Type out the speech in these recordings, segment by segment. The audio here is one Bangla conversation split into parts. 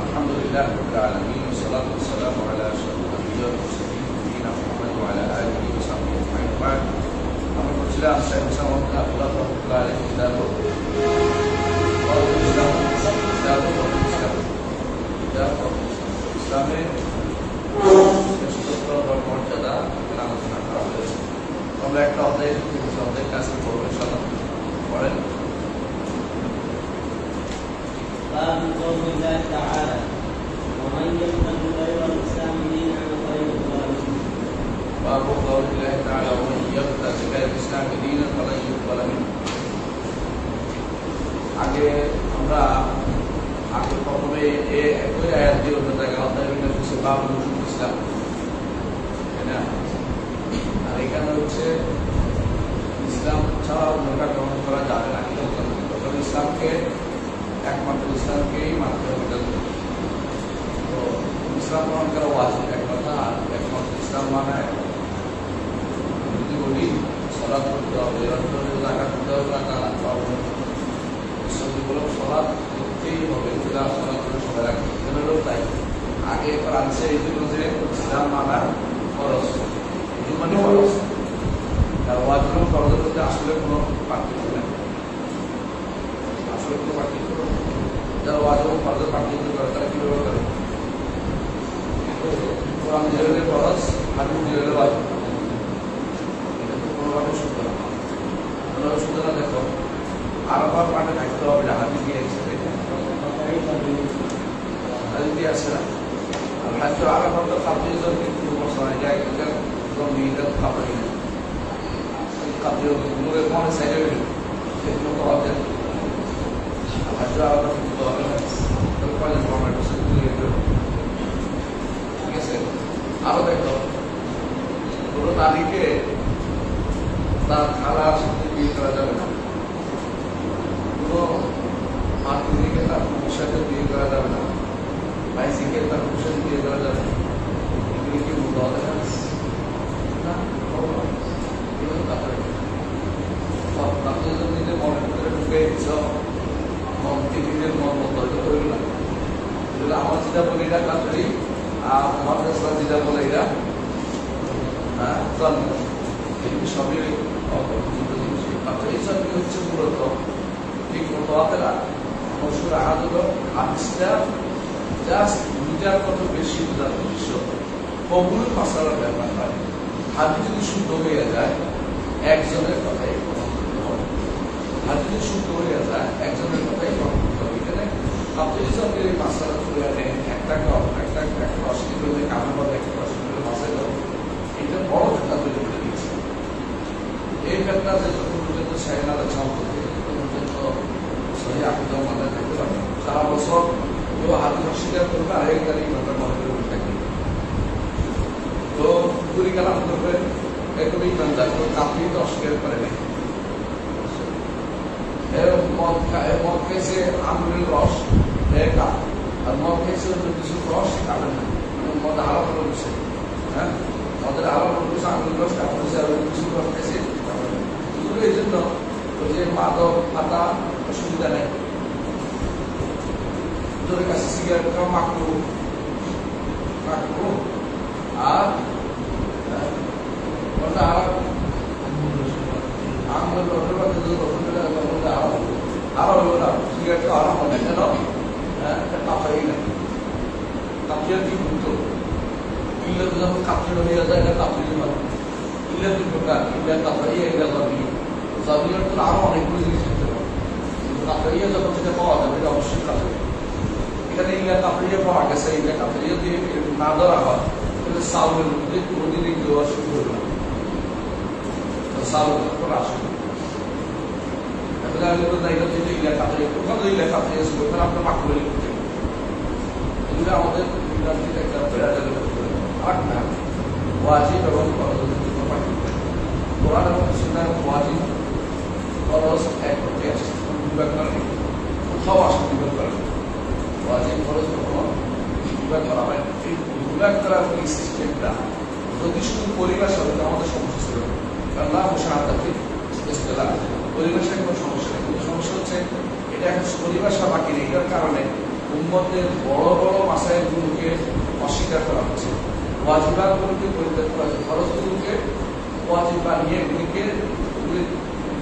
الحمد لله رب العالمين والصلاة والسلام على أشرف الأنبياء والمرسلين نبينا محمد وعلى آله وصحبه أجمعين وبعد আমরা বলছিলাম শেখ হুসাম আব্দুল্লাহ রহমতুল্লাহ আলী কিতাব ইসলাম কিতাব ইসলাম কিতাব ইসলামের শ্রেষ্ঠত্ব বা মর্যাদা এখানে আলোচনা করা হয়েছে আমরা একটা অধ্যায় অধ্যায় ক্লাসে পড়বো ইনশাল্লাহ পড়েন باب قول الله تعالى ومن يبتغ غير الاسلام دينا فلن يقبل منه باب قول الله تعالى ومن يبتغ غير الاسلام دينا فلن يقبل منه আগে আমরা আগে প্রথমে এ একই আয়াত দিয়ে অন্য জায়গায় অধ্যায় বিন্যাস হচ্ছে বাবু রসুল ইসলাম তাই না আর এখানে হচ্ছে আর হাজ আরবার তো কাপড়ের জন্য কিন্তু মশলা যায় এটা তো মেয়েটা কাপড়ই না কাপড়ের মুখে মনে সাইডে সেগুলো তো হবে হাজ আরবার কিন্তু হবে না তবে কয়জন ঠিক আছে? আরও দেখো। কোনো নারীকে তার খালার সাথে বিয়ে করা যাবে না। কোনো মাতৃকে তার সাথে বিয়ে করা যাবে না। তার পুরুষের সাথে বিয়ে করা যাবে এগুলি কি হবে না। এগুলো সব তাকে যদি মনের ভিতরে ঢুকে দিচ্ছ মন পৃথিবীর মন মতো হইতে হইল না এগুলো আমার যেটা বলি এটা কাছারি আর আমার কাছে যেটা বলে এরা হ্যাঁ সবই জিনিস আচ্ছা এইসবই হচ্ছে মূলত ঠিক মতো আপনারা মশুর আহাদুল হাদিসটা জাস্ট দুইটার কত বেশি বোঝার উদ্দেশ্য কবুল মশলার ব্যাপার হয় হাতি যদি শুদ্ধ হয়ে যায়, একজনের কথাই হাতি যদি শুদ্ধ হয়ে যায়, একজনের কথাই হবে। এখানে সঙ্গে এই মাসালা তুলে আনে একটা কম একটা একটা অস্বীকার হলে কামের মধ্যে একটা অস্বীকার হলে দাও এটা বড় ফেতনা তৈরি করে দিয়েছে। এই ফেতনা যে যত পর্যন্ত সাইনা রচনা করতে তত পর্যন্ত সহি আকিদ মাথায় থাকতে পারে সারা বছর তো তো তো অস্বীকার করে নাই। মদ খায় মদ খেয়েছে আঙুরের রস কাপ আর মদ অন্য কিছু রস কাপে না মানে মদ আলাপ বিষয় হ্যাঁ? মদের আলাপ বিষয় আঙুরের রস কাপড় কিছু যে মাদক পাতা অসুবিধা নেই তোর কাছে সিগারেট খাও মাকড়ু মাকড়ু আর হ্যাঁ, ওটা আর কি ভূত ইল্লে তো যখন কাপড়ের হয়ে যায় এটা কাপড়ের মানে ইল্লে দুই প্রকার ইল্লে কাপড়াই এটা জাবি জাবির তো আরও অনেকগুলো জিনিস থাকতে পারে কাপড়িয়া যখন যেটা পাওয়া যাবে ইল্লে কাপড়িয়া পাওয়া গেছে ইল্লে কাপড়িয়া দিয়ে না ধরা হয় তাহলে চাউলের মধ্যে কোনোদিনই দেওয়া শুরু করবে না চাউলের উপর আসবে আমাদের একটা বেড়া জায়গা আর না ওয়াজিব এবং। কোরআন এবং সুন্নাহ ওয়াজিব ফরজ এক আছে বিভাগ করা কোথাও আসে বিভাগ করা নেই ওয়াজিব ফরজ কখনো করা হয়। এই বিভাগ করার এই সিস্টেমটা যদি শুধু পরিবেশ হবে আমাদের সমস্যা ছিল। কারণ না মুশাহাদাতে ইস্তেলা পরিবেশের কোনো সমস্যা নেই। কিন্তু সমস্যা হচ্ছে, এটা এখন পরিবেশ বাকি নেই। এটার কারণে উম্মতের বড় বড় মাসাইলগুলোকে অস্বীকার করা হচ্ছে। ওয়াজিবাতগুলোকে পরিত্যাগ করা হচ্ছে। খরচগুলোকে ওয়াজিব বানিয়ে এগুলিকে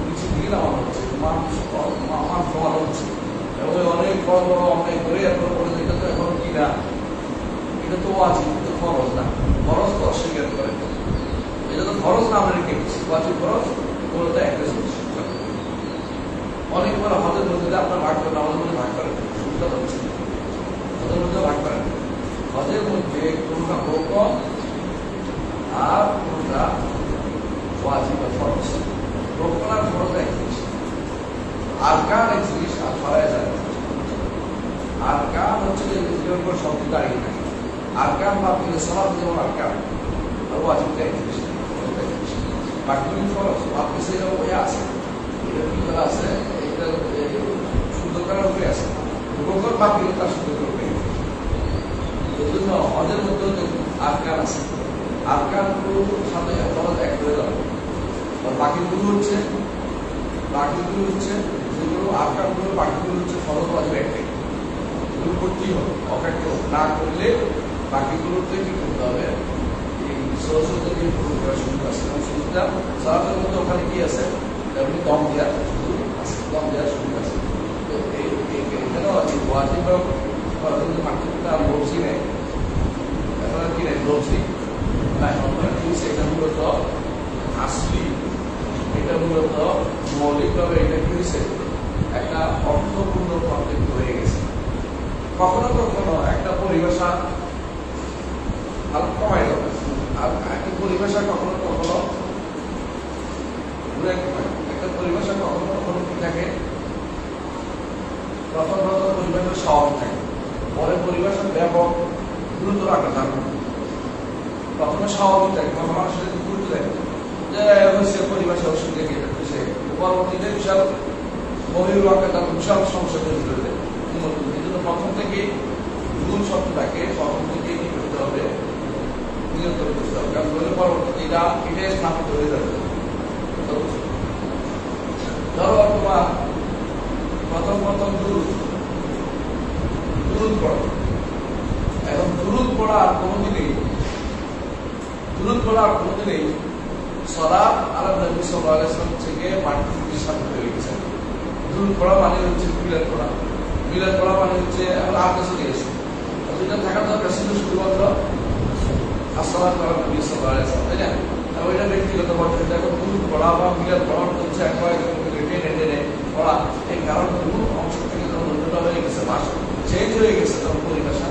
কিছু দিয়ে নেওয়া হচ্ছে। মান কমানো হচ্ছে। অনেক বড় বড় অন্যায় করে এরপর বলে এটা এখন কি না এটা তো ওয়াজিব, এটা তো খরচ না। খরচ তো অস্বীকার করে। এটা তো খরচ না আমরা রেখে গেছি ওয়াজিব খরচ জিনিস। হজের আপনার ভাগ করেন, আমাদের মধ্যে ভাগ করেন। সুবিধা হচ্ছে মধ্যে ভাগ করেন। হজের মধ্যে কোনটা রোকন আর কোনটা ওয়াজিব ফরজ। রোকন আর ফরজ এক আরকান এক জিনিস আর ফরাইজ এক আরকান হচ্ছে যে যেগুলোর উপর শব্দ দাঁড়িয়ে থাকে আরকান বা ফিরে সমাজ যেমন আরকান আর ওয়াজিবটা এক জিনিস এক ফরজ আপনি সেই রকম হয়ে আছে। এটা কি আছে? এটা শুদ্ধ করার উপরে আছে। রোকন বা ফিরে তার শুদ্ধ করে এই জন্য হজের মধ্যে আরকান আছে। আরকানগুলোর সাথে এক করে আর বাকিগুলো হচ্ছে বাকিগুলো হচ্ছে যেগুলো আরকানগুলো বাকিগুলো হচ্ছে ফরজ ওয়াজিব একটাই এগুলো করতেই হবে অকাট্য না করলে বাকিগুলোতে কি করতে হবে? সরস্বতীকে পূরণ করার সুযোগ আছে। এবং সুযোগটা সারাতের মধ্যে ওখানে কি আছে? এমনি দম সুযোগ দম দেওয়ার সুযোগ আছে। তো এই এখানেও এই ওয়াজিব পার্থক্যটা বলছি নাই। এখন কি নাই, বলছি। এটা মূলত আসলি, এটা মূলত মৌলিকভাবে এটা কি হয়েছে? একটা অর্থপূর্ণ পার্থক্য হয়ে গেছে। কখনো কখনো একটা পরিভাষা আর একটা পরিভাষা কখনো কখনো। একটা পরিভাষা কখনো কখনো কি থাকে? প্রথম প্রথম পরিভাষা থাকে। পরে পরিভাষা ব্যাপক গুরুতর আকার প্রথমে স্বাভাবিক থাকে, তখন মানুষের গুরুত্ব দেয় যে হচ্ছে পরিভাষা এটা সে পরবর্তীতে বিশাল বহির আকার তার বিশাল সমস্যা তৈরি করে দেয় এই জন্য প্রথম থেকে মূল শব্দটাকে প্রথম থেকে কি করতে হবে? নিয়ন্ত্রণ করতে হবে। কারণ পরবর্তীতে এটা এটাই স্থাপিত হয়ে যাবে। ধরো তোমার প্রথম প্রথম দুধ দুধ পড়ো। এখন দুরুদ পড়া আর কোনোদিনই, দুরুদ পড়া আর কোনোদিনই নবী সাল্লাল্লাহু আলাইহি থেকে মাটি সাথে হয়ে গেছে। দুরুদ করা মানে হচ্ছে মিলাদ করা মিলাদ করা মানে হচ্ছে আমরা আর কাছে গেছে। যেটা থাকার দরকার ছিল শুধুমাত্র আসলাম করা নবী সাল্লাহ তাই না? আর ওইটা ব্যক্তিগত পর্যায়ে দেখো দুরুদ পড়া বা মিলাদ করা হচ্ছে একবার টেনে টেনে পড়া এই কারণ অংশ থেকে যখন হয়ে গেছে, মাস চেঞ্জ হয়ে গেছে তখন পরিভাষা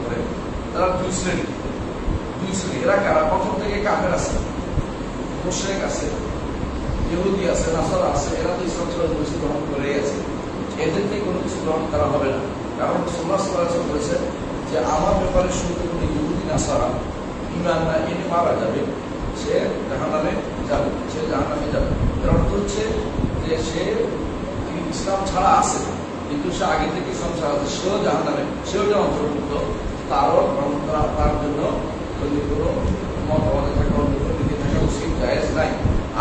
করে তারা দুই শ্রেণি দুই শ্রেণি এরা কারা প্রথম থেকে কাফের আছে মুশরিক আছে ইহুদি আছে নাসারা আছে এরা তো ইসলাম গ্রহণ করেই আছে এদের থেকে কোনো কিছু গ্রহণ করা হবে না কারণ বলেছে যে আমার ব্যাপারে শুনতে কোনো ইহুদি নাসারা ইমান না এনে মারা যাবে সে জাহান্নামে যাবে সে জাহান্নামে যাবে এর অর্থ হচ্ছে যে সে ইসলাম ছাড়া আছে কিন্তু সে আগে থেকে ছাড়া আছে সেও জাহান্নামে সেও যে অন্তর্ভুক্ত। তারও তার জন্য যদি কোনো মতামতে থাকা অন্য কোনো থাকা উচিত, জায়েজ নাই।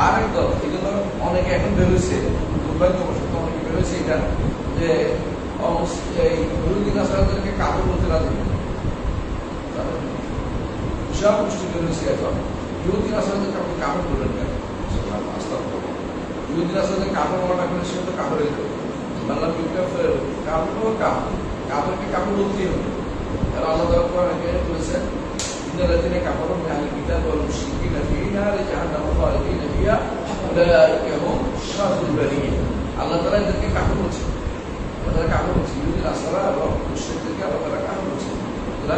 আর এক দল, এই জন্য অনেকে এখন বেরোচ্ছে দুর্ভাগ্যবশত অনেকে বেরোচ্ছে এটা যে এই হলুদিন আসারদেরকে কাপড় বলতে রাজি বিশাল পুষ্টি বেরোচ্ছে এখন। ইহুদিন আসারদেরকে আপনি কাপড় বললেন কেন? আস্তে ইহুদিন আসাদের কাপড় বলা করে সে তো কাপড়ের বাংলা বিজ্ঞাপ কাপড় তো কাপড় কাপড়কে কাপড় বলতেই হবে। আর আল্লাহ তাআলা কোরআনে বলেছেন ইন্নাল্লাযীনা কাফারু মিন আহলি কিতাব ওয়াল মুশরিকিনা ফি নারি জাহান্নাম খালিদিন এবং শাহুল বারিয়ে আল্লাহ তালা এদেরকে কাকে বলছে আল্লাহ তালা কাকে বলছে ইহুদিন এবং মুশ্রিকদেরকে আল্লাহ তালা কাকে বলছে এরা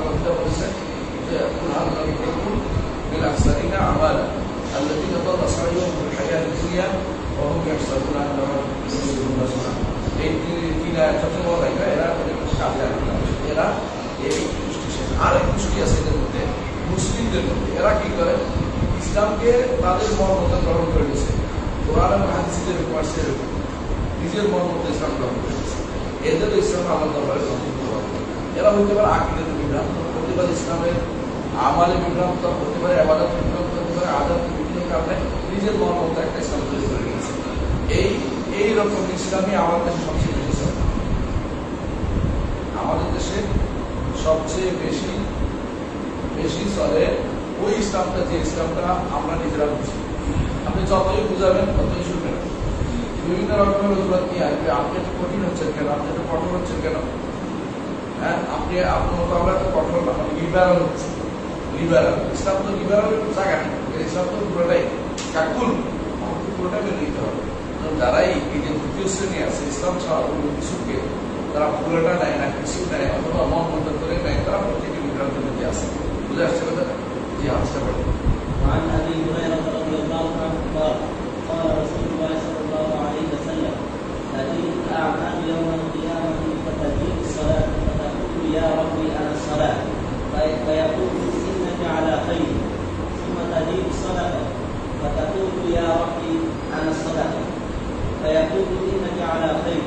ইসলামের আমালে বিভ্রান্ত হতে পারে আবাদত হতে পারে কারণে নিজের মন একটা ইসলাম তৈরি এই এই রকম ইসলামই বেশি চলে আমাদের দেশে সবচেয়ে বেশি বেশি চলে ওই ইসলামটা, যে ইসলামটা আমরা নিজেরা বুঝি। আপনি যতই বুঝাবেন, ততই শুনবেন। বিভিন্ন রকমের অজুহাত নিয়ে আসবে। আপনি এত কঠিন হচ্ছেন কেন? আপনি এত কঠোর হচ্ছেন কেন? হ্যাঁ আপনি আপনার মতো আমরা তো কঠোর না। লিবারাল হচ্ছে লিবারাল ইসলাম তো লিবারাল জায়গা নেই। ইসলাম তো পুরোটাই কাকুল। আমাকে পুরোটা নিতে হবে। যারাই এই যে দ্বিতীয় শ্রেণি আছে, ইসলাম ছাড়া অন্য কিছুকে তারা পুরোটা নেয় না কিছু নেয় অথবা মন মন্দ করে নেয় তারা প্রত্যেকে বিভ্রান্তের মধ্যে আছে বুঝে আসছে কথা জি আসতে পারে وعن ابي هريره رضي الله عنه قال قال رسول الله صلى الله عليه وسلم تدين الاعمال يوم القيامه فتدين الصلاه فتقول يا ربي انا الصلاه في- فيقول انك على خير ثم تدين الصدقه فتقول يا ربي انا الصدقه فيقول انك على خير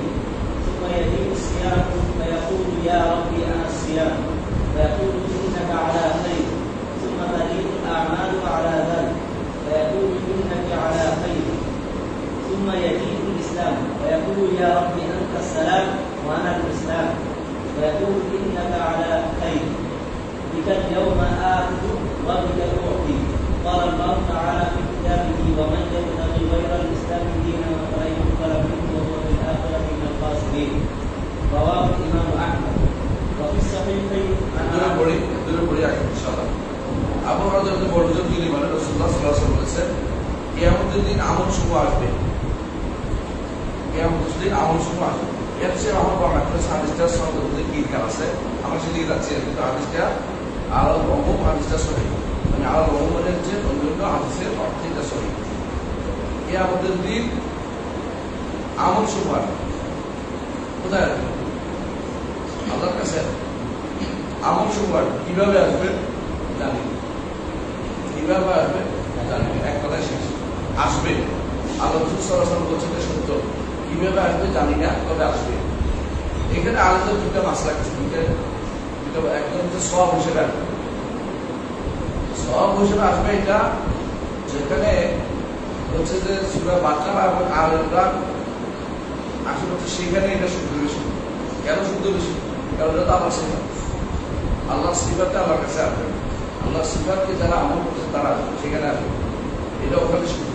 কিয়ামতের দিন আমল আসবে কোথায় আসবে? আল্লাহর কাছে। আমল সুপার কীভাবে আসবে? জানি কীভাবে আসবে? জানি এক কথায় শেষ। আসবে। আল্লাহ সরাসরি বলছে এটা সত্য। কীভাবে আসবে জানি না, তবে আসবে। এখানে আলাদা দুটা মাসলা কিছু দুটা দুটা একদম হচ্ছে সব হিসেবে আসবে। সব হিসেবে আসবে এটা যেখানে হচ্ছে যে সুরা বাচ্চারা এবং আলেমরা আসলে হচ্ছে সেখানে এটা শুদ্ধ বেশি কেন শুদ্ধ বেশি কারণ এটা তো আল্লাহ সিফাত। আল্লাহ সিফাতে আল্লাহর কাছে আসবে আল্লাহ সিফাতকে যারা আমল করছে, তারা সেখানে আসবে এটা ওখানে শুদ্ধ।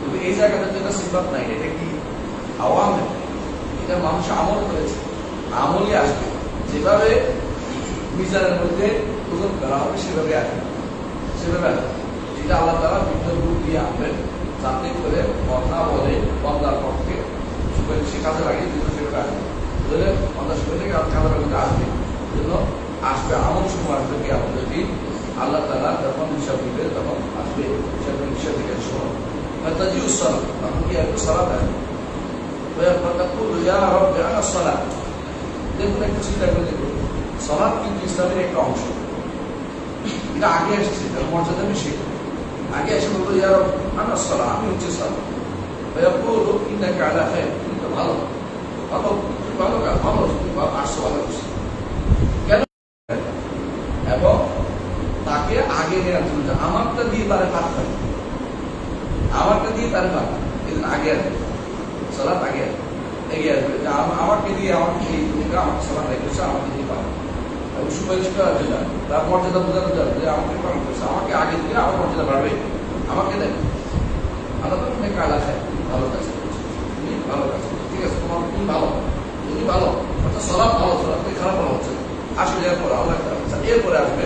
কিন্তু এই জায়গাতে যেটা সিফাত নাই। এটা কি আওয়াম? এটা মানুষ আমল করেছে। আমলই আসবে। যেভাবে মিজানের মধ্যে ওজন করা হবে, সেভাবে আসবে। সেভাবে আসবে। এটা আল্লাহ তারা বিভিন্ন রূপ দিয়ে আনবেন। যাতে করে কথা বলে বন্দার পক্ষে। সে কাজে লাগে, কিন্তু সেটা আসবে থেকে আসবে জন্য আসবে সময় আসবে কি আমাদের দিন। আল্লাহ তালা যখন হিসাব দিবে, তখন আসবে হিসাব দিকে সময় উৎসব তখন কি একটু সালা দেয় সলাপ কিন্তু ইসলামের একটা অংশ। এটা আগে এসছে, তার মর্যাদা বেশি। আগে এসে বলব ইয়ার আনা সাল আমি হচ্ছে সলা বলল ইন্দাকে আলা হ্যাঁ তুমি তো ভালো। ভালো ভালো ভালো, তুমি আসছো ভালো কিছু কেন? এবং তাকে আগে নেওয়ার জন্য আমারটা দিয়ে তারে পার থাকে আমারটা দিয়ে তারে পার এদিন আগে আসবে। সলাৎ আগে এগিয়ে আসবে। আমাকে দিয়ে আমাকে এই তুমি আমাকে সলাৎ রেখেছো, আমাকে দিয়ে পারবে এবং সুপারিশ করার তার মর্যাদা বোঝানোর জন্য যে আমাকে পালন করেছে। আমাকে আগে দিলে আমার মর্যাদা বাড়বে। আমাকে দেন। আল্লাহ তো অনেক কাজ আছে। ভালো কাজ তুমি ভালো কাজ ঠিক আছে, তোমার তুমি ভালো। তুমি ভালো। অর্থাৎ সলাপ ভালো সলাপ তুমি খারাপ ভালো হচ্ছে। আসলে এরপর আল্লাহ আচ্ছা এরপরে আসবে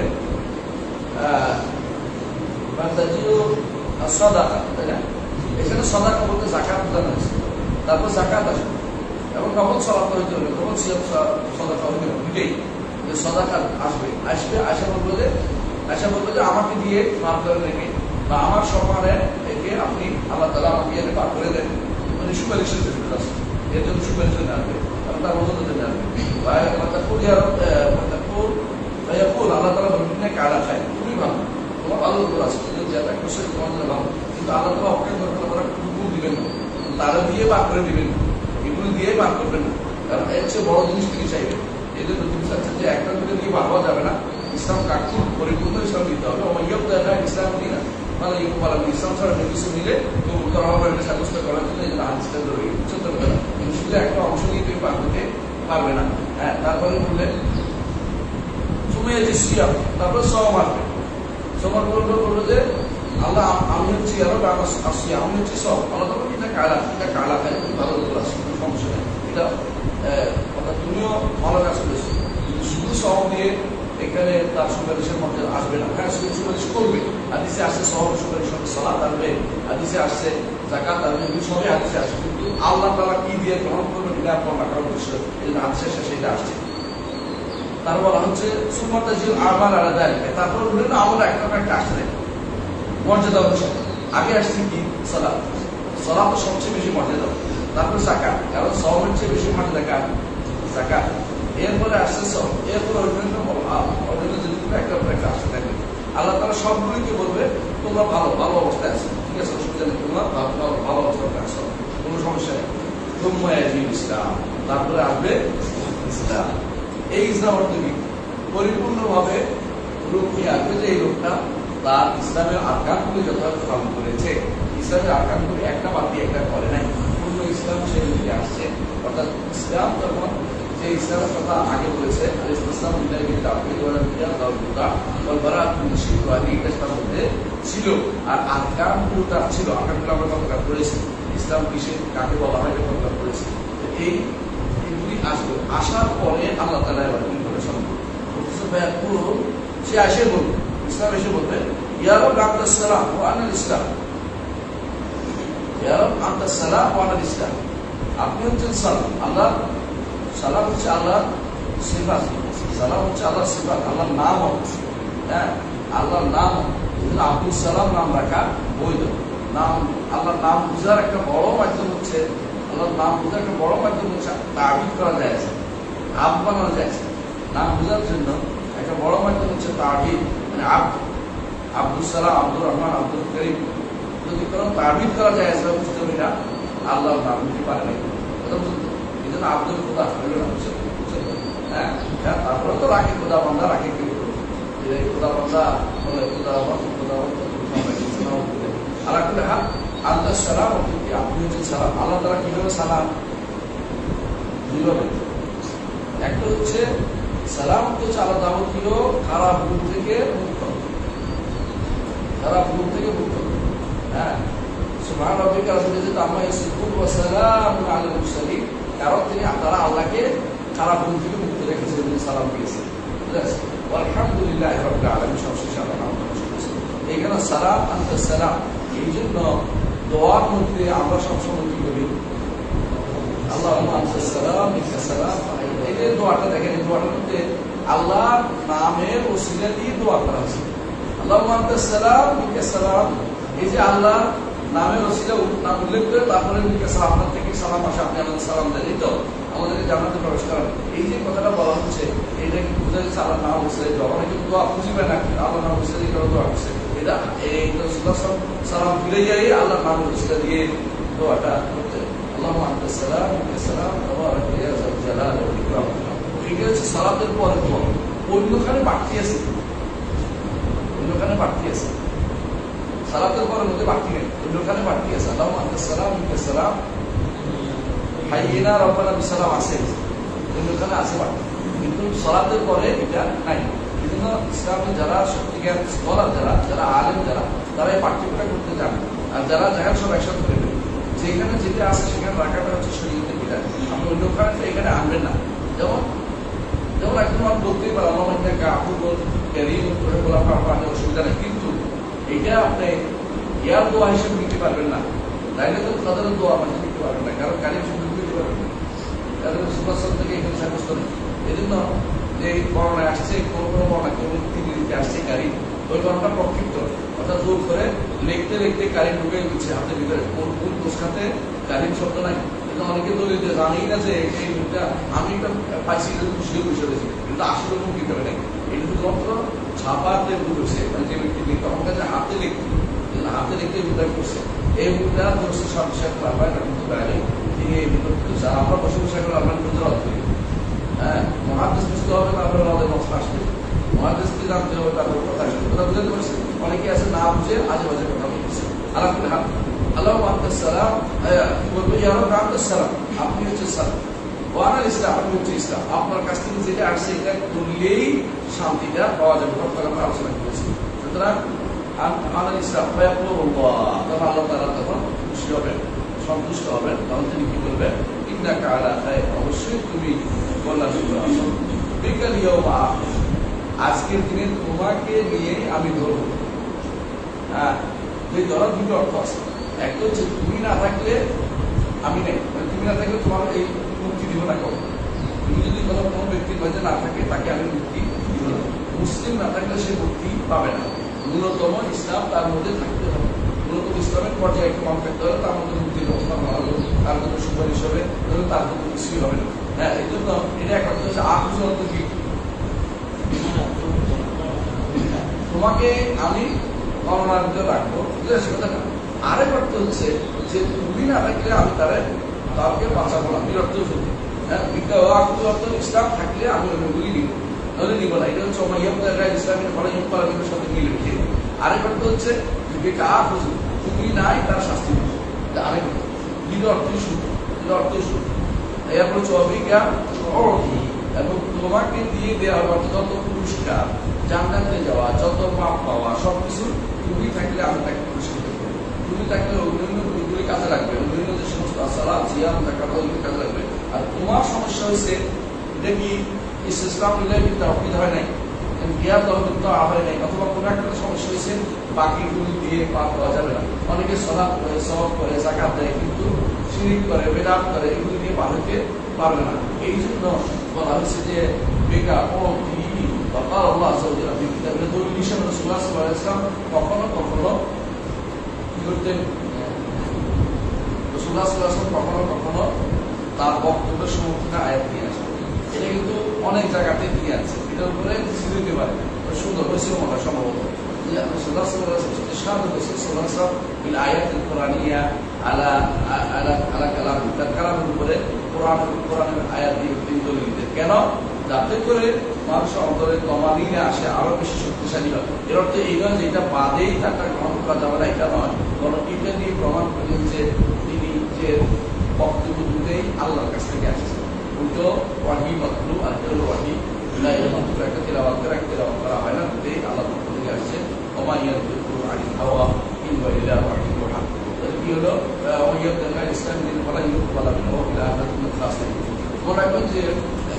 বান্দাজিও সদাকা, তাই না? এখানে সদাকা বলতে জাকাত বোঝানো হয়েছে। তারপর জাকাত আসবে। এবং কখন সলাপ হইতে হবে? কখন সিয়াম সদাকা হইতে হবে? দুটেই আসা বলব যে, আশা বলব যে আমাকে দিয়ে মাফ করে রেখে বা আমার সম্মানে একে আপনি আল্লাহ তালা আমাকে এনে পার করে দেন। মানে সুপারিশের জন্য এর জন্য সুপারিশ জানবে এবং তার মতো জানবে আসবে। মাতাকুর ইয়ার মাতাকুর ভাইয়াকুল আল্লাহ তালা বলবেন না কারা খায় খুবই ভালো তোমার ভালো উপর আছে তুমি যেটা করছে তোমার জন্য ভালো কিন্তু আল্লাহ তালা অপেক্ষা করবেন তারা কুকুর দিবেন না তারা দিয়ে পার করে দিবেন না এগুলো দিয়ে পার করবেন না কারণ এর চেয়ে বড় জিনিস তিনি চাইবেন এই জন্য তিনি চাচ্ছেন যে একটা দুটো দিয়ে পার হওয়া যাবে না ইসলাম কাকুর পরিপূর্ণ ইসলাম দিতে হবে এবং ইয়ব দেখা ইসলাম দিই না মানে এই বলা ইসলাম ছাড়া অন্য কিছু মিলে কবুল করা হবে এটা সাব্যস্ত করার জন্য এই হাদিসটা জরুরি চলতে পারে না কিন্তু শুধু একটা অংশ দিয়ে তুমি পার করতে পারবে না হ্যাঁ তারপরে বললেন সুমিয়া যে সিয়াম তারপরে সম আসবে সমর বলল বলল যে আল্লাহ আমি হচ্ছি আরও আসছি আমি হচ্ছি সব আল্লাহ তখন এটা কালা এটা কালা তুমি ভালো করে আসছি কোনো সমস্যা নেই। এটা অর্থাৎ তুমিও ভালো কাজ করেছ। শুধু সব দিয়ে এখানে তার সুপারিশের মধ্যে আসবে না। হ্যাঁ সুপারিশ করবে। আদিসে আসছে সহ সুপারিশ সঙ্গে সলাৎ আসবে। আদিসে আসছে জাকাত আসবে, এগুলো সবই আদিসে আসবে কিন্তু আল্লাহ তালা কি দিয়ে গ্রহণ করবে, এটা আপনার রাখার উদ্দেশ্য। এই জন্য আদিসে সেটা আসছে। তার বলা হচ্ছে সুমতা জিল আমার আলাদা আলাদা তারপর বললেন আমল একটা একটা আসছে মর্যাদা অনুসারে আগে আসছে কি? সালাদ সালাদ সবচেয়ে বেশি মর্যাদা। তারপর জাকাত কারণ সবের চেয়ে বেশি মর্যাদা কার? জাকাত এরপরে আসছে সব এরপরে অন্যান্য অন্যান্য জিনিসগুলো একটা পর একটা আসতে থাকবে আল্লাহ তারা সবগুলোকে বলবে, তোমরা ভালো ভালো অবস্থায় আছো। ঠিক আছে, অসুবিধা নেই। তোমরা ভালো ভালো অবস্থায় আছো। কোনো সমস্যা নেই। তোমরা ইসলাম। তারপরে আসবে ইসলাম। এই ইসলাম অর্থ কি? পরিপূর্ণভাবে লোক নিয়ে আসবে যে এই লোকটা তার ইসলামের আকামগুলি যথাযথ পালন করেছে। ইসলামের আকামগুলি একটা বাদ একটা করে নাই। পূর্ণ ইসলাম সে দিকে আসছে। অর্থাৎ ইসলাম তখন যে ইসলামের কথা আগে বলেছে ইসলাম মধ্যে ছিল। আর আকামগুলো তার ছিল। আকামগুলো আমরা কতটা করেছি ইসলাম কিসে, কাকে বলা হয় কতটা করেছি এই এগুলি আসবে। আসার পরে আল্লাহ তালা এবার কি করে সম্ভব সে আসে বলবে ইসলাম এসে বলবে ইয়ারব আব্দাসালাম ও আনাল ইসলাম। ইয়ারব আব্দাসালাম ও আনাল ইসলাম। আপনি হচ্ছেন সালাম, আল্লাহ। সালাম হচ্ছে আল্লাহ সিফাত। সালাম হচ্ছে আল্লাহ সিফাত, আল্লাহর নাম হ্যাঁ? আল্লাহর নাম আব্দুল সালাম নাম রাখা বৈধ। নাম, আল্লাহর নাম বুঝার একটা বড় মাধ্যম হচ্ছে, আল্লাহর নাম বুঝার একটা বড় মাধ্যম হচ্ছে তাবিদ করা যায়। আব বানানো যায়। নাম বোঝার জন্য একটা বড় মাধ্যম হচ্ছে তাবিদ মানে আব আব্দুল সালাম আব্দুর রহমান, আব্দুল করিম যদি কোনো তাবিদ করা যায় হবে না আল্লাহর নাম দিতে পারে নাই। এই জন্য আব্দুল খোদা হইল হ্যাঁ? হ্যাঁ তারপরে তো রাখে খোদা বান্দা, রাখে কি খোদা বান্দা বলে, খোদা খোদা আল্লাহ করে হ্যাঁ আল্লাহ সালাম আপনি হচ্ছেন সালাম। আল্লাহ তারা কীভাবে সালাম? দুইভাবে। একটা হচ্ছে সালাম হচ্ছে আল্লাহ যাবতীয় খারাপ গুণ থেকে মুক্ত। খারাপ গুণ থেকে মুক্ত। হ্যাঁ? আলাল কারণ তিনি, তারা আল্লাহকে খারাপ গুণ থেকে মুক্ত রেখেছে তিনি সালাম দিয়েছেন আলহামদুলিল্লাহ এখানে সালাম আনতে সালাম, এই জন্য আমরা সবসময় কি করি? আল্লাহ সালাম সালাম। এই যে দোয়াটা আল্লাহর নামের ওসিলা দিয়ে দোয়া করা আছে আল্লাহ সালাম সালাম। এই যে আল্লাহ নামের ওসিলা নাম উল্লেখ করে তারপরে সালাম, আপনার থেকে সালাম আসে, আপনি আমাদের সালাম দেন এই তো। আমাদেরকে জানাতে প্রবেশ করেন এই যে কথাটা বলা হচ্ছে, এটা কি বোঝা যাচ্ছে আল্লাহ নাম ওসিলা দোয়া অনেকে দোয়া খুঁজিবে না আল্লাহ নাম ওসিলা দিয়ে দোয়া করছে। এটা এই সালাম ফিরে আল্লাহ নাম ওসিলা দিয়ে দোয়াটা করতে। আল্লাহ সালাম সালাম জালাল ইকরাম। এটা হচ্ছে সালাতের পরে। দোয়া অন্যখানে বাড়তি আছে। অন্যখানে বাড়তি আছে। সালাতের পরে মধ্যে বাড়তি নেই। অন্যখানে বাড়তি আছে। আল্লাহ সালাম সালাম। হাইয়িনা, রব্বানা বিসালাম আছে। অন্যখানে আছে বাট কিন্তু সলাতের পরে এটা নাই। জন্য ইসলামে যারা সত্যিকার স্কলার, যারা যারা আলেম, যারা তারা এই পার্থক্যটা করতে জানে। আর যারা জায়গা সব একসাথে করে যেখানে যেটা আছে, সেখানে রাখাটা হচ্ছে শরীরের বিধান। আপনি অন্য কারণে এখানে আনবেন না। যেমন বলতেই পারো আমার একটা কাপড় ক্যারি করে বলা আপনার অসুবিধা নেই। কিন্তু এটা আপনি ইয়ার দোয়া হিসেবে নিতে পারবেন না। তাইলে তো তাদের দোয়া মানে নিতে পারবেন না। কারণ কারিম শুধু দিতে পারবেন না। কারণ সুপারসল থেকে এখানে সাব্যস্ত নেই। এই জন্য যে করোনা আসছে, কোনো কোনো করোনা কোনো তিন দিতে আসছে গাড়ি ওই করোনাটা প্রক্ষিপ্ত। অর্থাৎ জোর করে লিখতে লিখতে কারেন্ট ঢুকে গেছে হাতের ভিতরে। কোন কোন কোষখাতে কারেন্ট শব্দ নাই। অনেকে তো জানেই না যে এই মুখটা আমি একটা পাইছি খুশি বুঝে পেরেছি কিন্তু আসলে মুখ দিতে হবে না এটা শুধুমাত্র ছাপাতে ঢুকেছে মানে যে ব্যক্তি লিখতে আমার কাছে হাতে লিখতে হাতে লিখতে মুখটা করছে। এই মুখটা ধরছে সব শেখ বাবা কিন্তু বাইরে তিনি এই করছে আমরা বসে বসে এখন আমরা করি হ্যাঁ মহাদেশ বুঝতে হবে, তারপরে আমাদের মত আসবে। মহাদেশকে জানতে হবে, তারপর কথা আসবে। কথা বুঝতে পারছেন? অনেকে আছে না বুঝে আজে বাজে কথা বলছে আল্লাহ হাত আল্লাহ সালাম। কি বলব ইয়ার সালাম। আপনি হচ্ছে সালাম। আপনার কাছ থেকে যেটা আসছে, এটা করলেই শান্তিটা পাওয়া যাবে। আলোচনা করেছি। সুতরাং তখন আল্লাহ তারা তখন খুশি হবেন, সন্তুষ্ট হবেন, তখন তিনি কি কালা অবশ্যই তুমি মা আজকের দিনে তোমাকে নিয়ে আমি ধরব। হ্যাঁ অর্থ আছে। হচ্ছে তুমি না থাকলে আমি নেই। মানে তুমি না থাকলে তোমার এই দিব না তুমি যদি কোনো কোনো ব্যক্তির না থাকে, তাকে আমি মুক্তি দিব না। মুসলিম না থাকলে সে মুক্তি পাবে না। ন্যূনতম ইসলাম তার মধ্যে থাকতে হবে। ন্যূনতম ইসলামের পর্যায়ে কম থাকতে হবে, তার মধ্যে মুক্তির ব্যবস্থা তার জন্য সুপারিশ হবে তার জন্য কিছুই হবে না। হ্যাঁ এই জন্য এটা হচ্ছে কি? তোমাকে আমি রাখব। আরেক অর্থ হচ্ছে যে তুমি না থাকলে আমি তারে তাকে বাঁচাবো না। বিরক্ত সত্যি ইসলাম থাকলে আমি ওইগুলি নিব নাহলে নিব না। এটা হচ্ছে ইসলামের ফলে সাথে মিলে তুমি নাই, তার শাস্তি আরেক অর্থ। হচ্ছে অর্থী এবং তোমাকে দিয়ে দেওয়া হবে যত পুরস্কার, জান্নাতে যাওয়া, যত মাপ পাওয়া সব কিছু তুমি থাকলে আমি তাকে পুরস্কৃত তুমি থাকলে অন্যান্য কাজে লাগবে। অন্যান্য যে সমস্ত আসারা জিয়াম টাকা কাজে লাগবে। আর তোমার সমস্যা হয়েছে এটা কি ইসলাম ইলাহির তাহিদ হয় নাই? জ্ঞান তহবিল তো হয় নাই, অথবা কোনো একটা সমস্যা হয়েছে বাকি গুলি দিয়ে পার পাওয়া যাবে না। অনেকে সলাপ করে সব করে জাকাত দেয়, কিন্তু সিঁড়ি করে, বেদাত করে, এগুলি দিয়ে পার হতে পারবে না। এই জন্য বলা হয়েছে যে, বেকা ও দিবি বা তার আল্লাহ তাহলে দুই হিসেবে সুলাস করে ইসলাম কখনো কখনো করতে সুলাস কখনো কখনো তার বক্তব্যের সমর্থনে আয়াত দিয়ে আসেন এটা কিন্তু অনেক জায়গাতে দিয়ে আছে এটার উপরে দিতে পারে সুন্দর হয়েছে মনে সম্ভবত। যে রাসূলুল্লাহ সাল্লাল্লাহু আলাইহি ওয়াসাল্লাম ইরশাদ করেছে, সাল্লাল্লাহু আলাইহি ওয়াসাল্লাম বিল আয়াতিল কুরআনিয়া আলা আলা আলা কালাম। তার কালামের উপরে কোরআন, কোরআনের আয়াত দিয়ে তিনি দলিল দিতেন কেন? করে অন্তরে আসে আরও বেশি শক্তিশালী হয়। এই নয় এটা বাদেই গ্রহণ করা যাবে না, এটা নয়। এটা দিয়ে প্রমাণ তিনি যে বক্তব্য দুটেই আল্লাহর কাছ থেকে আসছে। উল্টো ওয়াহি মাতলু আর কেউ ওয়াহি একটা তেলাওয়াত করা, একটা তেলাওয়াত করা হয় না দুটেই আল্লাহ পক্ষ থেকে আসছে। অমাইয়ার আনি হাওয়া কিংবা ইলা ওয়াহি কি হলো? ওয়াইয়াদ ইসলাম দিন বলা ইউক বলা বিনা ইলা আহাদিন খাস মনে রাখবেন যে,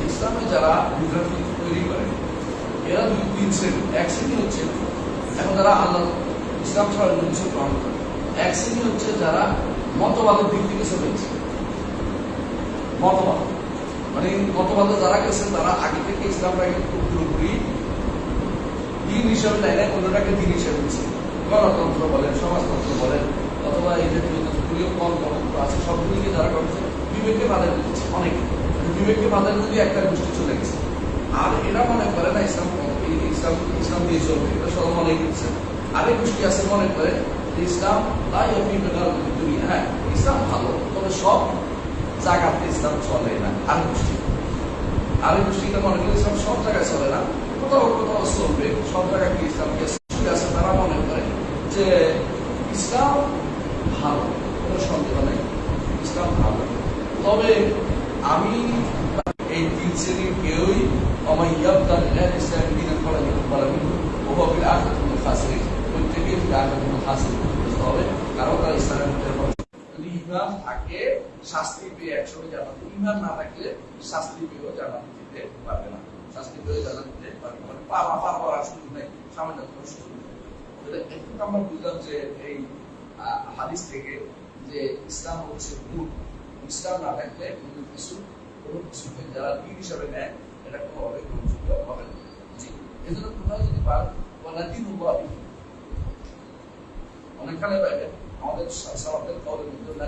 ইসলামে যারা বিভ্রান্তি তৈরি করে, এরা দুই তিন শ্রেণি। এক শ্রেণি হচ্ছে এখন যারা আল্লাহ ইসলাম ছাড়া অন্য গ্রহণ করে, এক শ্রেণি হচ্ছে যারা মতবাদের দিক থেকে চলেছে মতবাদ। মানে মতবাদে যারা গেছেন, তারা আগে থেকে ইসলামটাকে পুরোপুরি দিন হিসাবে নেয় না অন্যটাকে দিন হিসাবে দিচ্ছে গণতন্ত্র বলেন, সমাজতন্ত্র বলেন, অথবা এই জাতীয় যতগুলো কম গণতন্ত্র আছে, সবগুলিকে যারা করছে, বিবেককে বাধা দিচ্ছে, অনেকে। বিবেককে বাধা যদি একটা গোষ্ঠী চলে গেছে। আর এরা মনে করে না, ইসলাম ইসলাম ইসলাম দিয়ে চলবে, এটা সব মনে করছে। আরেক গোষ্ঠী আছে মনে করে ইসলাম তাই আপনি হ্যাঁ ইসলাম ভালো, তবে সব জায়গাতে ইসলাম চলে না গোষ্ঠীটা মনে করে ইসলাম সব জায়গায় চলে না। কোথাও কোথাও চলবে, সব জায়গায় আছে? তারা মনে করে যে ইসলাম ভালো, কোনো সন্দেহ নেই। ইসলাম ভালো। তবে আমি এই তিন শ্রেণির কেউই আমার ইয়াবদান ইলাল ইসলাম ওভাবে কোনো খাসির প্রত্যেকেই খাসির বুঝতে হবে। কারণ তারা ইসলামের ইমান থাকে শাস্তি পেয়ে একসঙ্গে জানাতে ইমান না থাকলে শাস্তি পেয়েও জানাতে দিতে পারবে না। শাস্তি পেয়েও জানাতে দিতে পারবে মানে পার পার করার সুযোগ নেই সামান্য সুযোগ নেই। একটু আমরা বুঝলাম যে এই হাদিস থেকে যে ইসলাম হচ্ছে ইসলাম না থাকলে কোনো কিছু কোনো যারা দিন হিসাবে নেয়, এটা কোনোভাবে গ্রহণযোগ্য হবে না। জি। এই জন্য তোমরা যদি পার বলা দিন উপাধি অনেকখানে আমাদের সালাতের কলের মধ্যে যেটা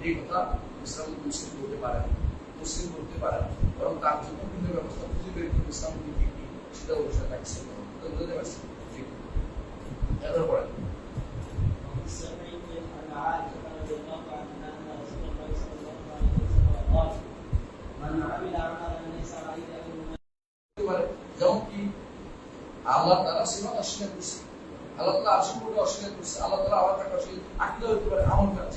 এই কথা ইসলাম মুসলিম করতে পারে মুসলিম করতে পারে বরং তার জন্য বিভিন্ন ব্যবস্থা খুঁজে বের করে ইসলাম নীতি কি, সেটা অনুসারে তাকে বুঝতে পারছি। আল্লাহ আল্লাহ আমার তাকে আমল কাজ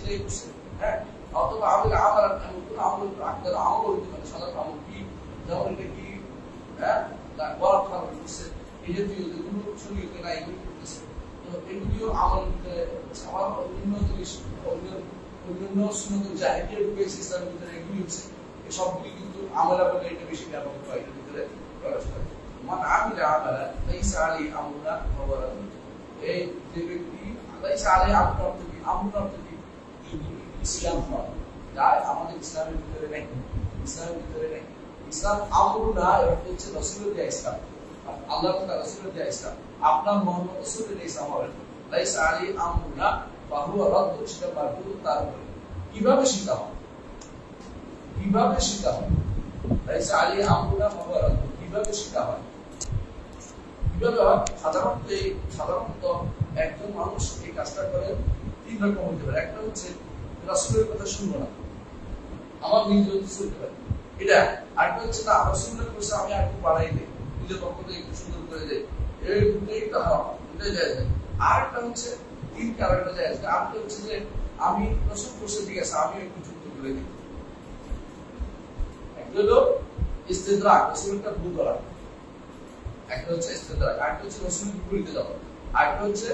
হ্যাঁ? অথবা আমাদের আমার এমন কোনো আমল আকিদার আমল হতে পারে সাধারণ আমল কি? যেমন এটা কি? হ্যাঁ? বরাত খারাপ করছে এই জাতীয় যেগুলো শরীরকে নাই এগুলো করতেছে তো এগুলিও আমল আমার অন্য জিনিস অন্য অন্যান্য সুন্নত জাহিদিয়া ঢুকেছে ইসলামের ভিতরে এগুলি হচ্ছে সবগুলি কিন্তু আমলা বলে এটা বেশি ব্যাপক হয়, এটার ভিতরে প্রকাশ করে। মান আমিলা আমালা, লাইসা আলাইহি আমরুনা ফাহুয়া এই যে ব্যক্তি, লাইসা আলাইহি আমরুনা আমরুনা ইসলাম আমাদের ইসলামের ভিতরে নেই। ইসলামের ভিতরে নেই। ইসলাম এর অর্থ হচ্ছে ইসলাম। আল্লাহ দেয়া ইসলাম। আপনার রসুলের ইসলাম হবে। না। ফাহুয়া রাদ্দুন সেটা মারদুদ তার উপরে। কীভাবে শিখা হয় কীভাবে লাইসা আলাইহি আমরুনা ফাহুয়া রাদ্দুন কীভাবে শিখা হয়? কীভাবে হয়? সাধারণত সাধারণত একজন মানুষ এই কাজটা করে তিন রকম হতে পারে। একটা হচ্ছে রাসূলের কথা শুনব না। আমার নিজ চলতে এটা আরেকটা হচ্ছে না রাসূলের কথা আমি একটু বাড়াই দিই নিজের পক্ষ থেকে একটু সুন্দর করে এই এটা যায়। যায় আরেকটা হচ্ছে তিন কারণটা যায়। আরেকটা হচ্ছে যে আমি ঠিক আছে, আমি একটু যুক্ত করে দিই। একটা হলো ইস্তেদরাক রসুলটা ভুল করা। একটা হচ্ছে ইস্তেদরাক আরেকটা হচ্ছে রসুল বিপরীতে যাওয়া আরেকটা হচ্ছে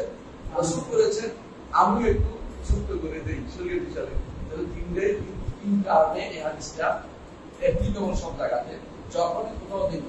রসুল করেছে আমি একটু যুক্ত করে দেই শরীর হিসাবে তাহলে তিনটে তিন কারণে এই হাদিসটা একই নম্বর সব জায়গাতে যখন কোথাও দেখবেন